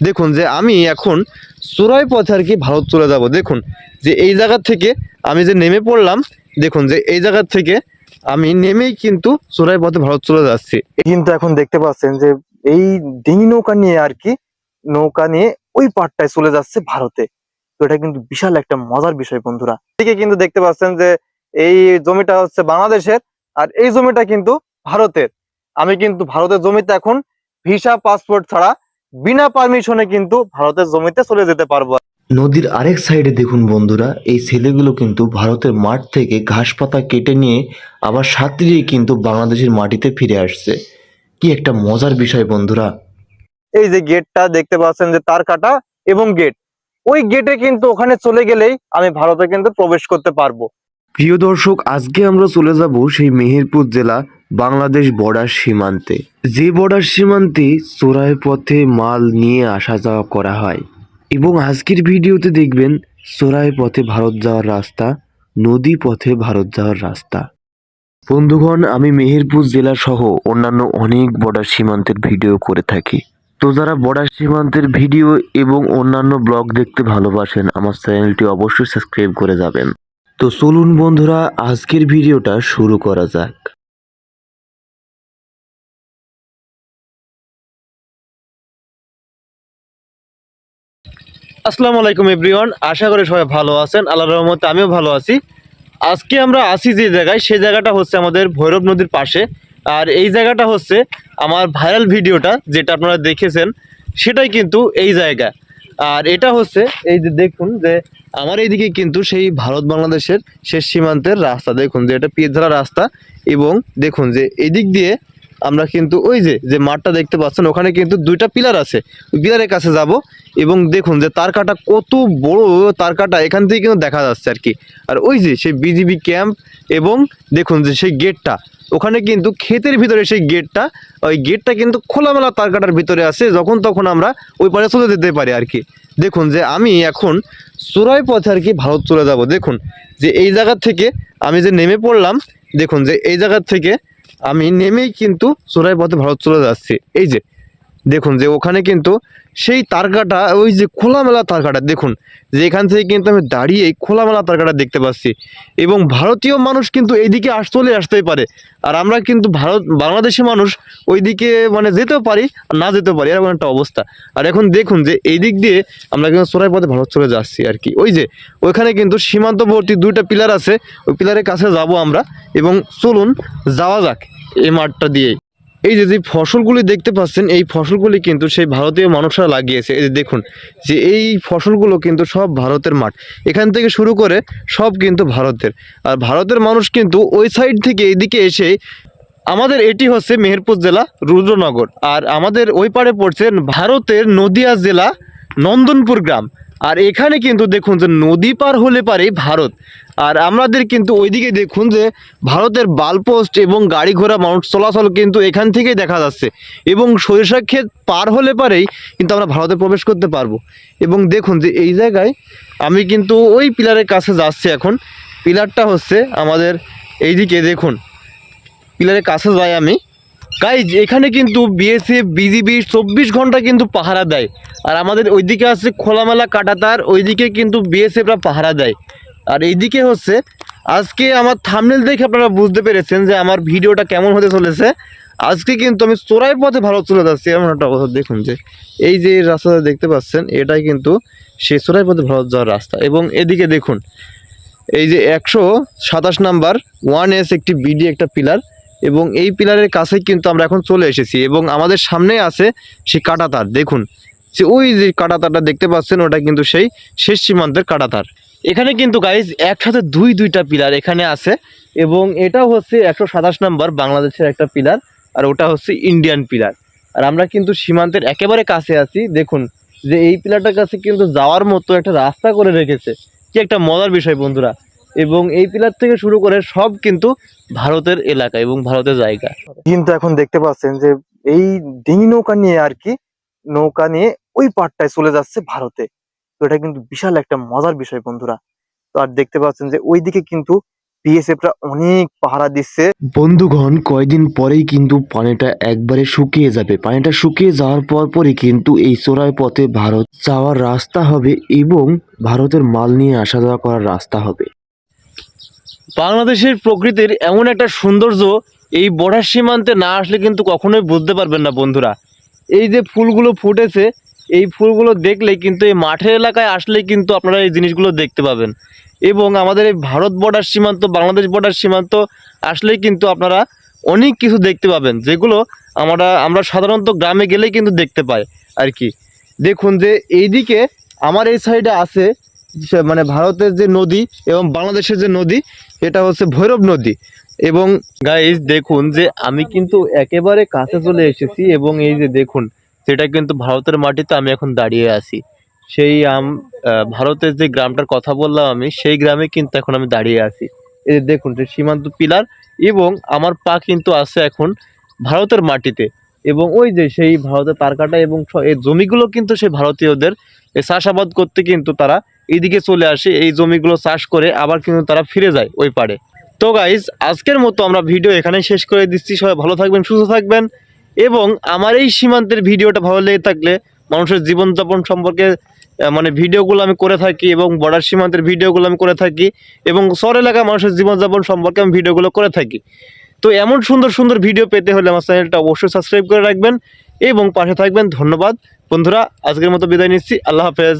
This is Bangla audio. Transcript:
দেখুন যে আমি এখন চোরাই পথে আর কি ভারত চলে যাব। দেখুন যে এই জায়গা থেকে আমি যে নেমে পড়লাম, দেখুন যে এই জায়গা থেকে আমি নেমেই কিন্তু চোরাই পথে ভারত চলে যাচ্ছি। কিন্তু এখন দেখতে পাচ্ছেন যে এই ডিঙি নৌকা নিয়ে আর কি নৌকা নিয়ে ওই পাটটায় চলে যাচ্ছে ভারতে। তো এটা কিন্তু বিশাল একটা মজার বিষয় বন্ধুরা। এদিকে কিন্তু দেখতে পাচ্ছেন যে এই জমিটা হচ্ছে বাংলাদেশের আর এই জমিটা কিন্তু ভারতের। আমি কিন্তু ভারতের জমিতে এখন ভিসা, পাসপোর্ট ছাড়া বিনা পারমিশনে কিন্তু ভারতের জমিতে চলে যেতে পারব। নদীর আরেক সাইডে দেখুন বন্ধুরা এই ছেলেগুলো কিন্তু ভারতের মাঠ থেকে ঘাস পাতা কেটে নিয়ে আবার সাঁতরিয়ে কিন্তু বাংলাদেশের মাটিতে ফিরে আসছে। কি একটা মজার বিষয় বন্ধুরা। এই যে গেটটা দেখতে পাচ্ছেন যে তার কাটা এবং গেট ওই গেটে কিন্তু ওখানে চলে গেলেই আমি ভারতে কিন্তু প্রবেশ করতে পারব। প্রিয় দর্শক আজকে আমরা চলে যাব সেই মেহেরপুর জেলা বাংলাদেশ বর্ডার সীমান্তে। যে বর্ডার সীমান্তে চোরাই পথে মাল নিয়ে আসা যাওয়া করা হয়। এবং আজকের ভিডিওতে দেখবেন চোরাই পথে ভারত যাওয়ার রাস্তা, নদী পথে ভারত যাওয়ার রাস্তা। বন্ধুগণ, আমি মেহেরপুর জেলা সহ অন্যান্য অনেক বর্ডার সীমান্তের ভিডিও করে থাকি। তো যারা বর্ডার সীমান্তের ভিডিও এবং অন্যান্য ব্লগ দেখতে ভালোবাসেন, আমার চ্যানেলটি অবশ্যই সাবস্ক্রাইব করে যাবেন। তো চলুন বন্ধুরা, আজকের ভিডিওটা শুরু করা যাক। আসসালামু আলাইকুম এভরিওয়ান, আশা করি সবাই ভালো আছেন আল্লাহ রহমতে আমিও ভালো আছি। আজকে আমরা আসি যে জায়গায় সেই জায়গাটা হচ্ছে আমাদের ভৈরব নদীর পাশে। আর এই জায়গাটা হচ্ছে আমার ভাইরাল ভিডিওটা, যেটা আপনারা দেখেছেন, সেটাই কিন্তু এই জায়গা। আর এটা হচ্ছে, এই যে দেখুন যে, আমার এইদিকে কিন্তু সেই ভারত বাংলাদেশের শেষ সীমান্তের রাস্তা। দেখুন যে, এটা পিয়েঝারা রাস্তা এবং দেখুন যে, এদিক দিয়ে আমরা কিন্তু ওই যে যে মাঠটা দেখতে পাচ্ছেন, ওখানে কিন্তু দুইটা পিলার আছে। ওই পিলারের কাছে যাব এবং দেখুন যে তার কাটা কত বড়, তার কাটা এখান থেকে কিন্তু দেখা যাচ্ছে আর কি। আর ওই যে, সেই বিজিবি ক্যাম্প এবং দেখুন যে সেই গেটটা, ওখানে কিন্তু ক্ষেতের ভিতরে সেই গেটটা, ওই গেটটা কিন্তু খোলামেলা তার কাটার ভিতরে আছে, যখন তখন আমরা ওই পারে চলে যেতে পারি আর কি। দেখুন যে আমি এখন চোরাই পথে আর কি ভারত চলে যাব। দেখুন যে এই জায়গা থেকে আমি যে নেমে পড়লাম, দেখুন যে এই জায়গা থেকে আমি নেমেই কিন্তু চোরাই পথে ভারত চলে যাচ্ছি। এই যে দেখুন যে ওখানে কিন্তু সেই তারকাটা, ওই যে খোলামেলা তারকাটা, দেখুন, যে এখান থেকে কিন্তু আমি দাঁড়িয়ে খোলামেলা তারকাটা দেখতে পাচ্ছি। এবং ভারতীয় মানুষ কিন্তু এইদিকে আস, চলে আসতেই পারে। আর আমরা কিন্তু ভারত, বাংলাদেশি মানুষ ওইদিকে মানে যেতেও পারি আর না যেতেও পারি, এরকম একটা অবস্থা। আর এখন দেখুন যে এই দিক দিয়ে আমরা কিন্তু চোরাই পথে ভারত চলে যাচ্ছি আর কি। ওই যে, ওইখানে কিন্তু সীমান্তবর্তী দুইটা পিলার আছে, ওই পিলারের কাছে যাব আমরা। এবং চলুন যাওয়া যাক এই মাঠটা দিয়েই। এই যে যে ফসলগুলি দেখতে পাচ্ছেন, এই ফসলগুলি কিন্তু সেই ভারতীয় মানুষরা লাগিয়েছে। এই যে দেখুন, যে এই ফসলগুলো কিন্তু সব ভারতের মাঠ। এখান থেকে শুরু করে সব কিন্তু ভারতের। আর ভারতের মানুষ কিন্তু ওই সাইড থেকে এদিকে এসে আমাদের এটি হচ্ছে মেহেরপুর জেলা রুদ্রনগর। আর আমাদের ওই পারে পড়ছে ভারতের নদিয়া জেলা নন্দনপুর গ্রাম। আর এখানে কিন্তু দেখুন যে নদী পার হলে পারে ভারত। আর আমাদের কিন্তু ওইদিকে দেখুন যে ভারতের বালপোস্ট এবং গাড়ি ঘোড়া মানুষ চলাচল কিন্তু এখান থেকেই দেখা যাচ্ছে। এবং সরিষা ক্ষেত পার হলে পারেই কিন্তু আমরা ভারতে প্রবেশ করতে পারব। এবং দেখুন যে এই জায়গায় আমি কিন্তু ওই পিলারের কাছে যাচ্ছি এখন। পিলারটা হচ্ছে আমাদের এইদিকে দেখুন। পিলারের কাছে যাই আমি। গাইজ এখানে কিন্তু বিএসএফ বিজিবি চব্বিশ ঘণ্টা কিন্তু পাহারা দেয়। আর আমাদের ওইদিকে আছে খোলামেলা কাটাতার, ওইদিকে কিন্তু বিএসএফরা পাহারা দেয়। আর এইদিকে হচ্ছে, আজকে আমার থামনেল দেখে আপনারা বুঝতে পেরেছেন যে আমার ভিডিওটা কেমন হতে চলেছে। আজকে কিন্তু আমি চোরাই পথে ভারত চলে যাচ্ছি, এমন একটা অবস্থা। দেখুন যে, এই যে রাস্তাটা দেখতে পাচ্ছেন, এটাই কিন্তু সে চোরাই পথে ভারত যাওয়ার রাস্তা। এবং এদিকে দেখুন, এই যে একশো সাতাশ নাম্বার ওয়ান এস একটি বিডি একটা পিলার এবং এই পিলারের কাছে কিন্তু আমরা এখন চলে এসেছি এবং আমাদের সামনে আছে সেই কাটাতার, দেখুন। যে ওই যে কাটাতারটা দেখতে পাচ্ছেন, ওটা কিন্তু সেই শেষ সীমান্তের কাটাতার। এখানে কিন্তু গাইজ একসাথে দুই দুইটা পিলার এখানে আছে এবং এটাও হচ্ছে একশো সাতাশ নাম্বার বাংলাদেশের একটা পিলার আর ওটা হচ্ছে ইন্ডিয়ান পিলার। আর আমরা কিন্তু সীমান্তের একেবারে কাছে আছি, দেখুন। যে এই পিলারটার কাছে কিন্তু যাওয়ার মতো একটা রাস্তা করে রেখেছে। কি একটা মজার বিষয় বন্ধুরা। এবং এই পিলার থেকে শুরু করে সব কিন্তু ভারতের এলাকা এবং ভারতের জায়গা। কিন্তু এখন দেখতে পাচ্ছেন যে এই ডিঙি নৌকা নিয়ে আর কি নৌকা নিয়ে ওই পাটটায় চলে যাচ্ছে ভারতে। তো এটা কিন্তু বিশাল একটা মজার বিষয় বন্ধুরা। তো আর দেখতে পাচ্ছেন যে ওইদিকে কিন্তু বিএসএফরা অনেক পাহারা দিচ্ছে। বন্ধুগণ কয়দিন পরেই কিন্তু পানিটা একবারে শুকিয়ে যাবে। পানিটা শুকিয়ে যাওয়ার পর পরই কিন্তু এই চোরাই পথে ভারত যাওয়ার রাস্তা হবে এবং ভারতের মাল নিয়ে আসা যাওয়া করার রাস্তা হবে। বাংলাদেশের প্রকৃতির এমন একটা সৌন্দর্য এই বর্ডার সীমান্তে না আসলে কিন্তু কখনোই বুঝতে পারবেন না বন্ধুরা। এই যে ফুলগুলো ফুটেছে, এই ফুলগুলো দেখলে কিন্তু এই মাঠের এলাকায় আসলেই কিন্তু আপনারা এই জিনিসগুলো দেখতে পাবেন। এবং আমাদের এই ভারত বর্ডার সীমান্ত, বাংলাদেশ বর্ডার সীমান্ত আসলেই কিন্তু আপনারা অনেক কিছু দেখতে পাবেন, যেগুলো আমরা আমরা সাধারণত গ্রামে গেলেই কিন্তু দেখতে পাই আর কি। দেখুন যে এইদিকে আমার এই সাইডে আছে মানে ভারতের যে নদী এবং বাংলাদেশের যে নদী এটা হচ্ছে ভৈরব নদী। এবং গাইজ দেখুন যে আমি কিন্তু একেবারে কাছে চলে এসেছি এবং এই যে দেখুন, সেটা কিন্তু ভারতের মাটিতে আমি এখন দাঁড়িয়ে আছি। সেই আম ভারতের যে গ্রামটার কথা বললাম আমি, সেই গ্রামে কিন্তু এখন আমি দাঁড়িয়ে আছি। এই যে দেখুন, যে সীমান্ত পিলার এবং আমার পা কিন্তু আছে এখন ভারতের মাটিতে। এবং ওই যে সেই ভারতের তারকাটা এবং এই জমিগুলো কিন্তু সেই ভারতীয়দের চাষাবাদ করতে কিন্তু তারা এদিকে চলে আসে, এই জমিগুলো চাষ করে আবার কিন্তু তারা ফিরে যায় ওই পাড়ে। তো গাইজ আজকের মতো আমরা ভিডিও এখানেই শেষ করে দিচ্ছি। সবাই ভালো থাকবেন, সুস্থ থাকবেন এবং আমার এই সীমান্তের ভিডিওটা ভালো লেগে থাকলে মানুষের জীবনযাপন সম্পর্কে মানে ভিডিওগুলো আমি করে থাকি এবং বর্ডার সীমান্তের ভিডিওগুলো আমি করে থাকি এবং শহর এলাকার মানুষের জীবনযাপন সম্পর্কে আমি ভিডিওগুলো করে থাকি। তো এমন সুন্দর সুন্দর ভিডিও পেতে হলে আমার চ্যানেলটা অবশ্যই সাবস্ক্রাইব করে রাখবেন এবং পাশে থাকবেন। ধন্যবাদ। বন্ধুরা, আজকের মতো বিদায় নিচ্ছি। আল্লাহ হাফেজ।